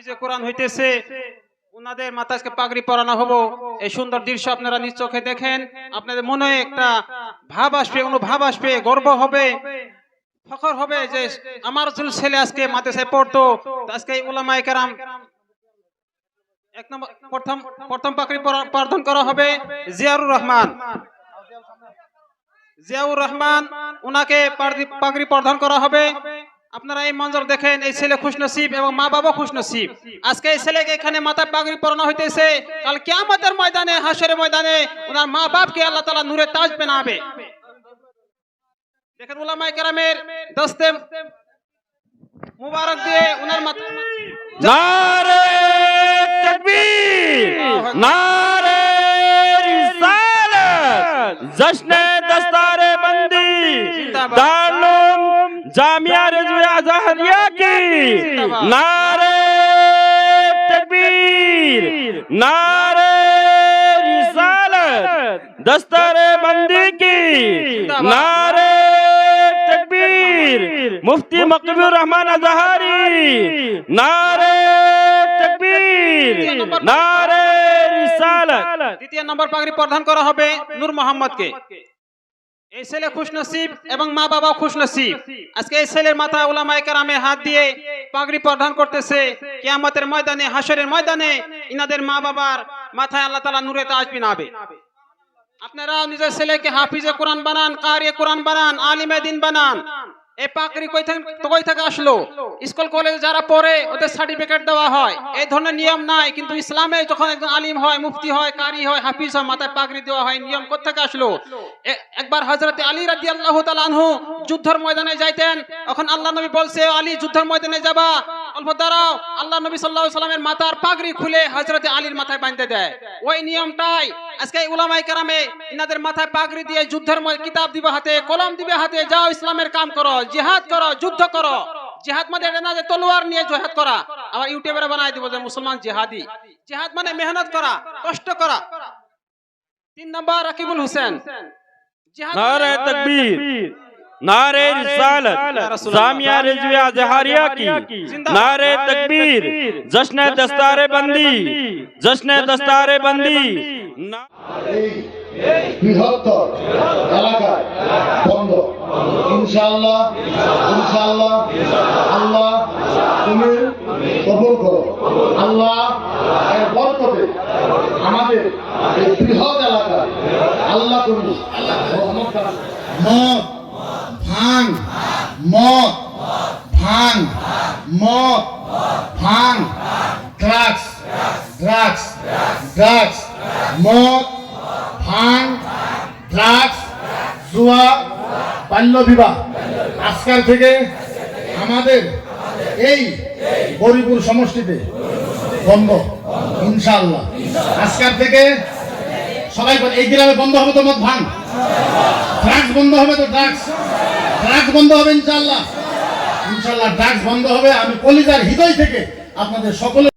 যে কোরআন হইতেছে পাগড়ি পরানো হব। এই সুন্দর দৃশ্য আপনারা নিজ চোখে দেখেন। আপনাদের মনে একটা ভাব আসবে, অনুভাব আসবে, গর্ব হবে। ফখর হবে যে আমার ছেলে আজকে মাদ্রাসায় পড়তো আজকে ওলামায়ে কেরাম এক নম্বর, প্রথম প্রথম পাগড়ি পরা- প্রদান করা হবে জিয়াউর রহমান। জিয়াউর রহমান ওনাকে পাগড়ি- প্রদান করা হবে। আপনারা এই মঞ্জর দেখেন এই ছেলে খুশনসিব এবং মা বাবা খুশনসিব আজকে এই ছেলেকে এখানে মাথায় পাগড়ি পরানো হইতেছে। কাল কিয়ামতের ময়দানে হাসরের ময়দানে ওনার মা বাপকে আল্লাহ তাআলা নূরে তাজ পেনাবে দেখেন উলামায়ে কেরামের দস্তে মুবারক দিয়ে ওনার মাথা নারে তকবীর নারে রিসালাত জশ্নে দস্তারে বন্দি দারুল জামিয়া রিজওয়া আজহারিয়া কি নারে তকবীর নারে রিসালাত দস্তারে বন্দি কি নারে তকবীর মুফতি মকবুর রহমান আজহারি নারে তকবীর নারে রিসালাত দ্বিতীয় নম্বর পাগড়ি প্রদান করা হবে নূর মোহাম্মদকে এই ছেলে খুশনসিব এবং মা বাবা খুশনসিব আজকে এই ছেলের মাথা উলামায়ে কেরামে হাত দিয়ে পাগড়ি প্রদান করতেছে। কিয়ামতের ময়দানে হাসরের ময়দানে ইনাদের মা বাবার মাথায় আল্লাহ তালা নূরে তাজ পিনাবে আপনারা নিজের ছেলেকে হাফিজে কোরআন বানান কারি কোরআন বানান, আলিমে দিন বানান। এই পাকড়ি কই থেকে আসলো? স্কুল, কলেজে যারা পড়ে, ওদের সার্টিফিকেট দেওয়া হয়। এই ধরনের নিয়ম নাই, কিন্তু ইসলামে যখন একজন আলিম হয়, মুফতি হয়, কারি হয়, হাফিজ হয়, মাথায় পাকড়ি দেওয়া হয়, নিয়ম কোথা থেকে আসলো একবার হযরত আলী রাজি আল্লাহ আনহু যুদ্ধের ময়দানে যাইতেন। এখন আল্লাহ নবী বলছে, আলী, যুদ্ধের ময়দানে যাবা। অল্প দাঁড়াও। আল্লাহ নবী সাল্লাল্লাহু সাল্লামের মাথার পাগড়ি খুলে হযরত আলীর মাথায় বাঁধতে দেয়। ওই নিয়মটাই আজকে এই উলামায়ে কেরামে ইনাদের মাথায় পাগড়ি দিয়ে যুদ্ধের ময় কিতাব দিবে হাতে কলম দিবে হাতে যাও ইসলামের কাম করো জিহাদ করো যুদ্ধ করো। জিহাদ মানে এটা না যে তলোয়ার নিয়ে জিহাদ করা। আবার ইউটিউবে বানাই দিব যে মুসলমান জিহাদি। জিহাদ মানে মেহনত করা কষ্ট করা। তিন নম্বর রাকিবুল হোসেন। জিহাদ नारे মানে- तकबीर नारे रिसालत जामिया रिजविया जहारिया की नारे तकबीर जश्न दस्तारे बंदी जश्न दस्तारे बंदी ना- এই বৃহত্তর এলাকায় বন্ধ ইনশাআল্লাহ ইনশাআল্লাহ আল্লাহ তুমি কবুল করো আল্লাহ এর বরকতে আমাদের এই বৃহৎ এলাকায় আল্লাহ তুমি রহমত দান মদ, ভাঙ মদ, ভাঙ ড্রাগস ড্রাগস ড্রাগস মদ, ভাঙ ড্রাগস জুয়া, বাল্য বিবাহ। আজকাল থেকে আমাদের এই গরিপুর সমষ্টিতে বন্ধ, ইনশাআল্লাহ। আজকাল থেকে সবাই এই গ্রামে বন্ধ হবে তো মদ ভাঙ? ড্রাগস বন্ধ হবে তো ড্রাগস ড্রাগস বন্ধ হবে ইনশাল্লাহ ইনশাল্লাহ ড্রাগস বন্ধ হবে। আমি কলিজার হৃদয় থেকে আপনাদের সকলে